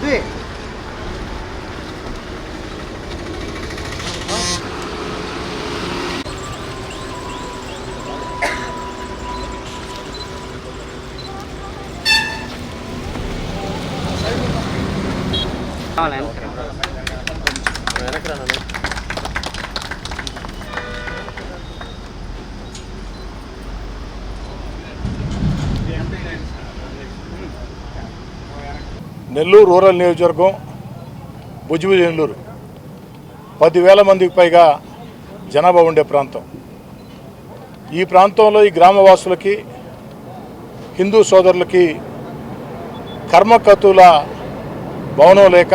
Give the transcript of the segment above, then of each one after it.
due Entra. Entra, no, Nellore rural నియోజకవర్గం భుజ్భుజ్ నెల్లూరు పదివేల మందికి పైగా జనాభా ఉండే ప్రాంతం. ఈ ప్రాంతంలో ఈ గ్రామవాసులకి హిందూ సోదరులకి కర్మకతుల భవనం లేక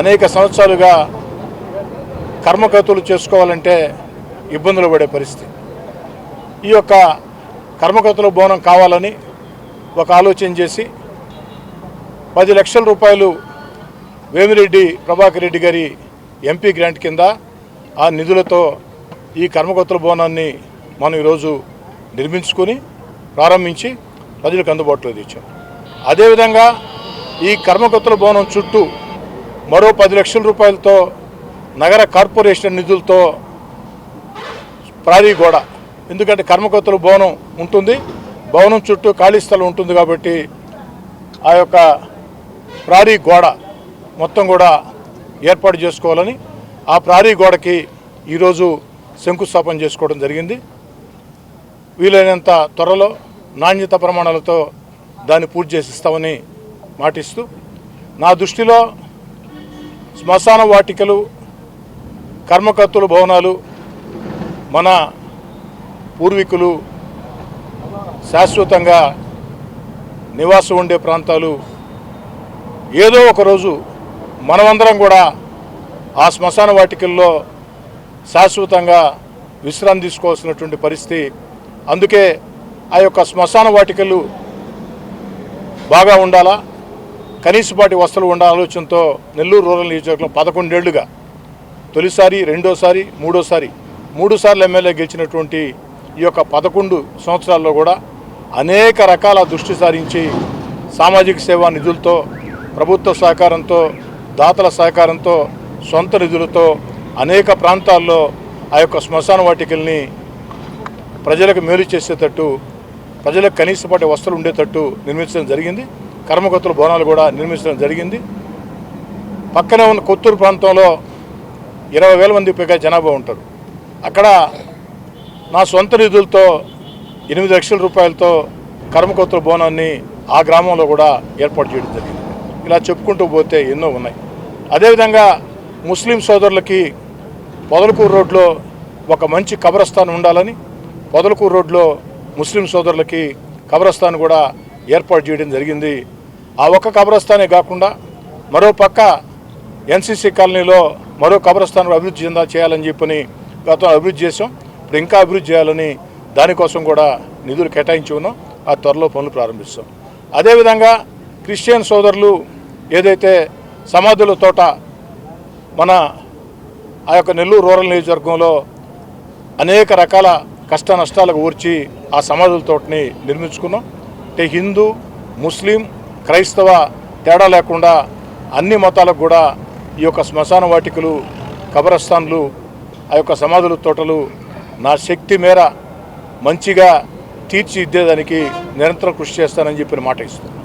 అనేక సంవత్సరాలుగా కర్మకతులు చేసుకోవాలంటే ఇబ్బందులు పడే పరిస్థితి. ఈ యొక్క కర్మకతుల భవనం కావాలని ఒక ఆలోచన చేసి పది లక్షల రూపాయలు వేమిరెడ్డి ప్రభాకర్ రెడ్డి గారి ఎంపీ గ్రాంట్ కింద ఆ నిధులతో ఈ కర్మకొత్తల భవనాన్ని మనం ఈరోజు నిర్మించుకొని ప్రారంభించి ప్రజలకు అందుబాటులో తెచ్చాం. అదేవిధంగా ఈ కర్మకొత్తల భవనం చుట్టూ మరో పది లక్షల రూపాయలతో నగర కార్పొరేషన్ నిధులతో ప్రారీ గోడ. ఎందుకంటే కర్మకొత్తల భవనం ఉంటుంది భవనం చుట్టూ ఖాళీ స్థలం ఉంటుంది కాబట్టి ఆ యొక్క ప్రారీ గోడ మొత్తం కూడా ఏర్పాటు చేసుకోవాలని ఆ ప్రారీ గోడకి ఈరోజు శంకుస్థాపన చేసుకోవడం జరిగింది. వీలైనంత త్వరలో నాణ్యత ప్రమాణాలతో దాన్ని పూర్తి చేసి ఇస్తామని మాటిస్తూ నా దృష్టిలో శ్మశాన వాటికలు కర్మకత్తుల భవనాలు మన పూర్వీకులు శాశ్వతంగా నివాసం ఉండే ప్రాంతాలు ఏదో ఒకరోజు మనమందరం కూడా ఆ శ్మశాన వాటికల్లో శాశ్వతంగా విశ్రాంతి తీసుకోవాల్సినటువంటి పరిస్థితి. అందుకే ఆ యొక్క శ్మశాన వాటికలు బాగా ఉండాలా? కనీసపాటి వసతులు ఉండాల ఆలోచనతో నెల్లూరు రూరల్ నియోజకవర్గంలో పదకొండేళ్ళుగా తొలిసారి రెండోసారి మూడోసారి మూడుసార్లు ఎమ్మెల్యే గెలిచినటువంటి ఈ యొక్క పదకొండు సంవత్సరాల్లో కూడా అనేక రకాల దృష్టి సారించి సామాజిక సేవా నిధులతో ప్రభుత్వ సహకారంతో దాతల సహకారంతో సొంత నిధులతో అనేక ప్రాంతాల్లో ఆ యొక్క శ్మశాన వాటికల్ని ప్రజలకు మేలు చేసేటట్టు ప్రజలకు కనీసపాటి వస్తువులు ఉండేటట్టు నిర్మించడం జరిగింది. కర్మకర్తల భవనాలు కూడా నిర్మించడం జరిగింది. పక్కనే ఉన్న కొత్తూరు ప్రాంతంలో ఇరవై వేల మంది పైగా జనాభా ఉంటారు. అక్కడ నా సొంత నిధులతో ఎనిమిది లక్షల రూపాయలతో కర్మకర్తల భవనాన్ని ఆ గ్రామంలో కూడా ఏర్పాటు చేయడం జరిగింది. ఇలా చెప్పుకుంటూ పోతే ఎన్నో ఉన్నాయి. అదేవిధంగా ముస్లిం సోదరులకి పొదలకూరు రోడ్లో ఒక మంచి కబరస్థానం ఉండాలని పొదలకూరు రోడ్లో ముస్లిం సోదరులకి కబరస్థాన్ కూడా ఏర్పాటు చేయడం జరిగింది. ఆ ఒక్క కబరస్థానే కాకుండా మరో పక్క ఎన్సీసీ కాలనీలో మరో కబరస్థానం అభివృద్ధి చెందా చేయాలని చెప్పని గతం అభివృద్ధి చేసాం ఇప్పుడు ఇంకా అభివృద్ధి చేయాలని దానికోసం కూడా నిధులు కేటాయించి ఉన్నాం. ఆ త్వరలో పనులు ప్రారంభిస్తాం. అదేవిధంగా క్రిస్టియన్ సోదరులు ఏదైతే సమాధుల తోట మన ఆ యొక్క నెల్లూరు రూరల్ నియోజకవర్గంలో అనేక రకాల కష్ట నష్టాలకు ఊర్చి ఆ సమాధుల తోటని నిర్మించుకున్నాం. అంటే హిందూ ముస్లిం క్రైస్తవ తేడా లేకుండా అన్ని మతాలకు కూడా ఈ యొక్క శ్మశాన వాటికలు కబరస్థాన్లు ఆ యొక్క సమాధుల తోటలు నా శక్తి మేర మంచిగా తీర్చిదిద్దేదానికి నిరంతరం కృషి చేస్తానని చెప్పిన మాట ఇస్తున్నాను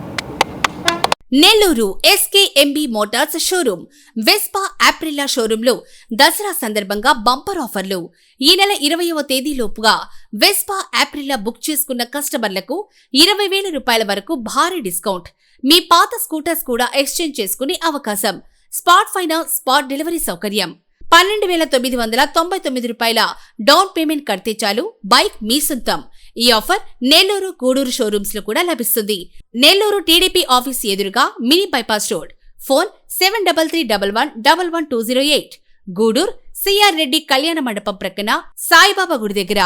Nellore SKMB motors showroom Vespa Aprilia షోరూంలో దసరా సందర్భంగా బంపర్ ఆఫర్లు. ఈ నెల ఇరవయవ తేదీలోపుగా వెస్పా ఆప్రిలా బుక్ చేసుకున్న కస్టమర్లకు ఇరవై వేల రూపాయల వరకు భారీ డిస్కౌంట్. మీ పాత స్కూటర్స్ కూడా ఎక్స్చేంజ్ చేసుకునే అవకాశం. స్పాట్ ఫైనాన్స్ స్పాట్ డెలివరీ సౌకర్యం. పన్నెండు వేల తొమ్మిది వందల తొంభై తొమ్మిది రూపాయల డౌన్ పేమెంట్ కడితే చాలు. బైక్ మీ సొంతం. ఈ ఆఫర్ నెల్లూరు గూడూరు షోరూమ్స్లో కూడా లభిస్తుంది. నెల్లూరు టీడీపీ ఆఫీస్ ఎదురుగా mini bypass road. Phone seven double three double one double one two zero eight. Gudur CR Reddy కళ్యాణ మండపం ప్రక్కన సాయిబాబా గుడి దగ్గర.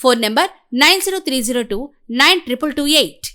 Phone number nine zero three zero two nine triple two eight.